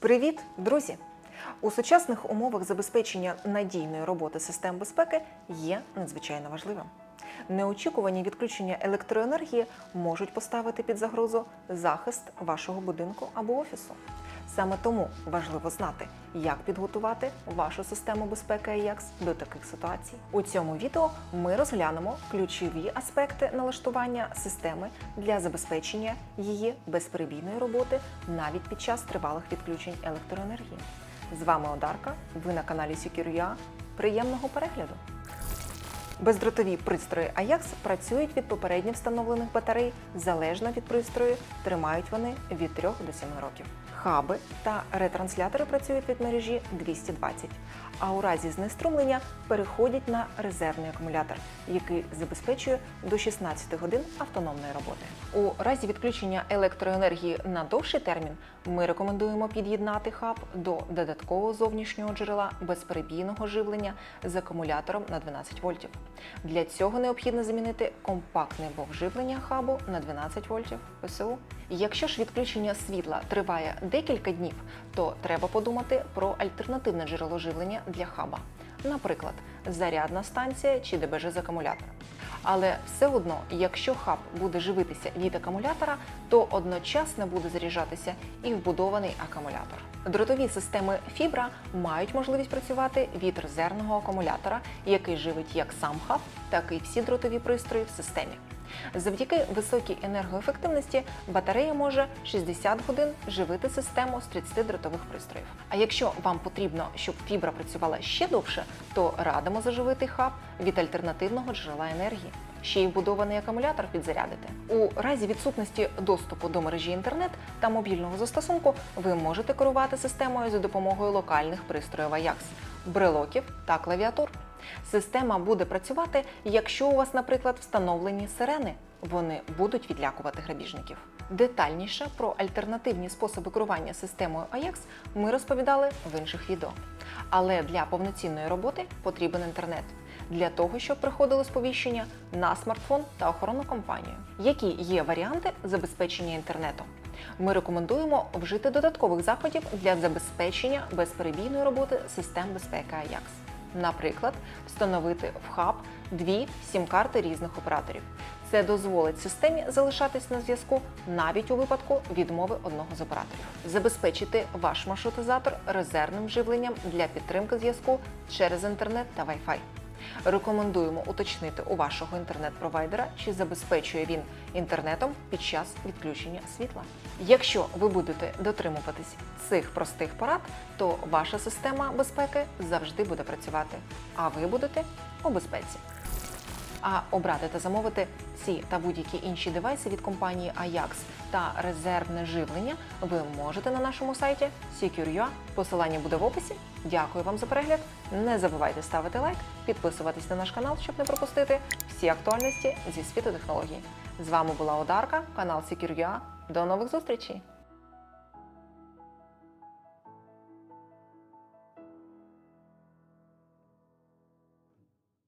Привіт, друзі! У сучасних умовах забезпечення надійної роботи систем безпеки є надзвичайно важливим. Неочікувані відключення електроенергії можуть поставити під загрозу захист вашого будинку або офісу. Саме тому важливо знати, як підготувати вашу систему безпеки AJAX до таких ситуацій. У цьому відео ми розглянемо ключові аспекти налаштування системи для забезпечення її безперебійної роботи навіть під час тривалих відключень електроенергії. З вами Одарка. Ви на каналі Secure.ua. Приємного перегляду! Бездротові пристрої AJAX працюють від попередньо встановлених батарей залежно від пристрою, тримають вони від 3 до 7 років. Хаби та ретранслятори працюють від мережі 220, а у разі знеструмлення переходять на резервний акумулятор, який забезпечує до 16 годин автономної роботи. У разі відключення електроенергії на довший термін ми рекомендуємо під'єднати хаб до додаткового зовнішнього джерела безперебійного живлення з акумулятором на 12 вольтів. Для цього необхідно замінити компактний блок живлення хабу на 12 вольтів ПСУ. Якщо ж відключення світла триває декілька днів, то треба подумати про альтернативне джерело живлення для хаба, наприклад, зарядна станція чи ДБЖ з акумулятора. Але все одно, якщо хаб буде живитися від акумулятора, то одночасно буде заряджатися і вбудований акумулятор. Дротові системи фібра мають можливість працювати від резервного акумулятора, який живить як сам хаб, так і всі дротові пристрої в системі. Завдяки високій енергоефективності батарея може 60 годин живити систему з 30 дротових пристроїв. А якщо вам потрібно, щоб фібра працювала ще довше, то радимо заживити хаб від альтернативного джерела енергії. Ще й вбудований акумулятор підзарядити. У разі відсутності доступу до мережі інтернет та мобільного застосунку ви можете керувати системою за допомогою локальних пристроїв AJAX, брелоків та клавіатур. Система буде працювати, якщо у вас, наприклад, встановлені сирени. Вони будуть відлякувати грабіжників. Детальніше про альтернативні способи керування системою AJAX ми розповідали в інших відео. Але для повноцінної роботи потрібен інтернет для того, щоб приходило сповіщення на смартфон та охоронну компанію. Які є варіанти забезпечення інтернету? Ми рекомендуємо вжити додаткових заходів для забезпечення безперебійної роботи систем безпеки AJAX. Наприклад, встановити в хаб дві сім-карти різних операторів. Це дозволить системі залишатись на зв'язку навіть у випадку відмови одного з операторів. Забезпечити ваш маршрутизатор резервним живленням для підтримки зв'язку через інтернет та Wi-Fi. Рекомендуємо уточнити у вашого інтернет-провайдера, чи забезпечує він інтернетом під час відключення світла. Якщо ви будете дотримуватись цих простих порад, то ваша система безпеки завжди буде працювати, а ви будете у безпеці. А обрати та замовити ці та будь-які інші девайси від компанії Ajax та резервне живлення ви можете на нашому сайті Secure.ua. Посилання буде в описі. Дякую вам за перегляд. Не забувайте ставити лайк, підписуватись на наш канал, щоб не пропустити всі актуальності зі світу технологій. З вами була Одарка, канал Secure.ua. До нових зустрічей!